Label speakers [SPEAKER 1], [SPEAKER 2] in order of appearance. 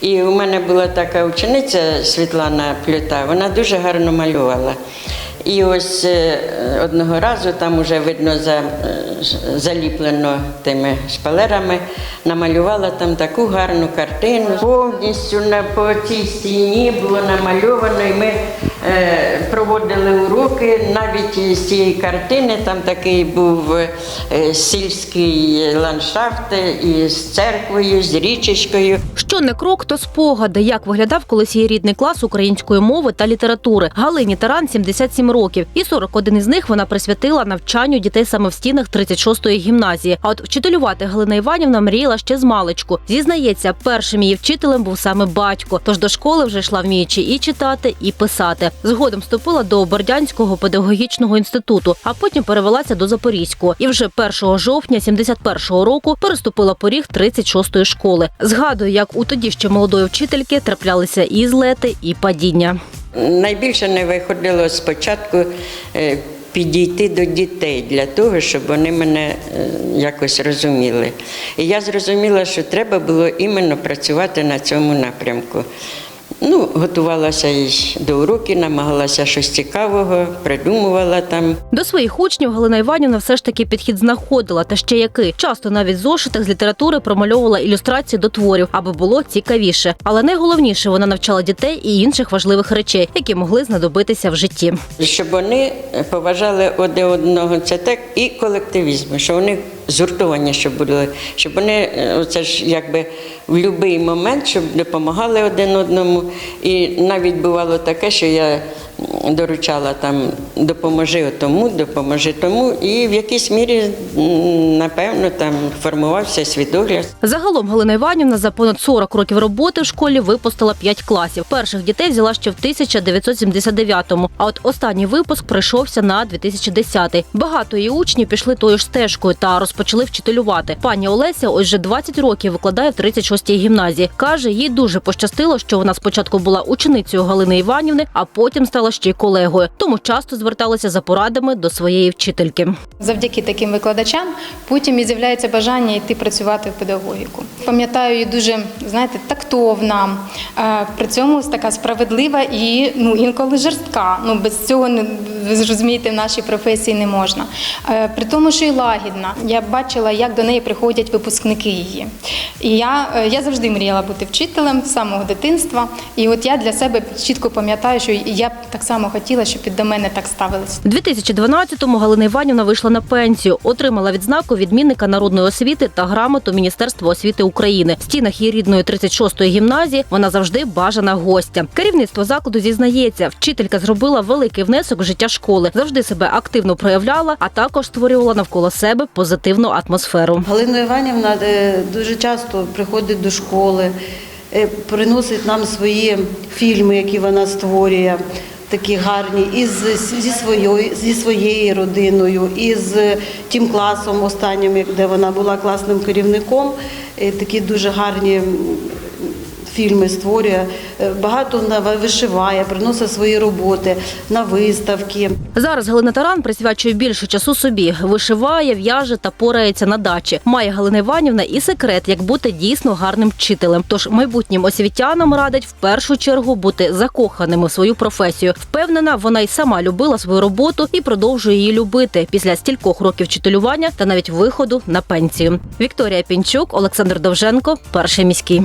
[SPEAKER 1] І у мене була така учениця Світлана Плюта, вона дуже гарно малювала. І ось е, одного разу там уже видно за, е, заліплено тими шпалерами, намалювала там таку гарну картину. Повністю на по цій стіні було намальовано, і ми проводили уроки навіть з цієї картини. Там такий був е, сільський ландшафт із церквою, з річечкою.
[SPEAKER 2] Що не крок, то спогади, як виглядав колись її рідний клас української мови та літератури. Галині Таран 77 років, і 41 із них вона присвятила навчанню дітей саме в стінах 36-ї гімназії. А от вчителювати Галина Іванівна мріяла ще з маличку. Зізнається, першим її вчителем був саме батько. Тож до школи вже йшла вміючи і читати, і писати. Згодом вступила до Бердянського педагогічного інституту, а потім перевелася до Запорізького. І вже 1 жовтня 71-го року переступила поріг 36-ї школи. Згадую, як у тоді ще молодої вчительки траплялися і злети, і падіння.
[SPEAKER 1] Найбільше не виходило спочатку е, підійти до дітей для того, щоб вони мене е, якось розуміли. І я зрозуміла, що треба було іменно працювати на цьому напрямку. Ну, готувалася й до уроків, намагалася щось цікавого, придумувала там.
[SPEAKER 2] До своїх учнів Галина Іванівна все ж таки підхід знаходила, та ще який. Часто навіть в зошитах з літератури промальовувала ілюстрації до творів, аби було цікавіше. Але найголовніше вона навчала дітей і інших важливих речей, які могли знадобитися в житті.
[SPEAKER 1] Щоб вони поважали один одного, це так і колективізм, що вони згуртовані, щоб були, щоб вони це оце ж якби в будь-який момент, щоб допомагали один одному. І навіть бувало таке, що я доручала там допоможи тому, допоможи тому, і в якійсь мірі, напевно, там формувався свідогляд.
[SPEAKER 2] Загалом Галина Іванівна за понад 40 років роботи в школі випустила 5 класів. Перших дітей взяла ще в 1979-му, а от останній випуск прийшовся на 2010-й. Багато її учнів пішли тою ж стежкою та розпочали вчителювати. Пані Олеся ось вже 20 років викладає в 36-й гімназії. Каже, їй дуже пощастило, що вона спочатку була ученицею Галини Іванівни, а потім стала ще й колегою. Тому часто зверталася за порадами до своєї вчительки.
[SPEAKER 3] Завдяки таким викладачам потім і з'являється бажання йти працювати в педагогіку. Пам'ятаю, її дуже знаєте, тактовна, при цьому така справедлива і ну інколи жорстка. Ну без цього не ви ж розумієте, в нашій професії не можна. Е, При тому, що і лагідна. Я бачила, як до неї приходять випускники її. І я, е, я завжди мріяла бути вчителем з самого дитинства. І от я для себе чітко пам'ятаю, що я б так само хотіла, щоб і до мене так ставилися.
[SPEAKER 2] У 2012-му Галина Іванівна вийшла на пенсію, отримала відзнаку відмінника народної освіти та грамоту Міністерства освіти України. В стінах її рідної 36-ї гімназії вона завжди бажана гостя. Керівництво закладу зізнається, вчителька зробила великий внесок в життя школи, завжди себе активно проявляла, а також створювала навколо себе позитивну атмосферу.
[SPEAKER 4] Галина Іванівна е, дуже часто приходить до школи, е, приносить нам свої фільми, які вона створює, такі гарні, із зі своєю зі своєю родиною, і з тим класом останнім, де вона була класним керівником. Е, Такі дуже гарні. Фільми створює, Е, багато вишиває, приносить свої роботи на виставки.
[SPEAKER 2] Зараз Галина Таран присвячує більше часу собі, вишиває, в'яже та порається на дачі. Має Галина Іванівна і секрет, як бути дійсно гарним вчителем. Тож майбутнім освітянам радить в першу чергу бути закоханими в свою професію. Впевнена, вона й сама любила свою роботу і продовжує її любити після стількох років вчителювання та навіть виходу на пенсію. Вікторія Пінчук, Олександр Довженко, перший міський.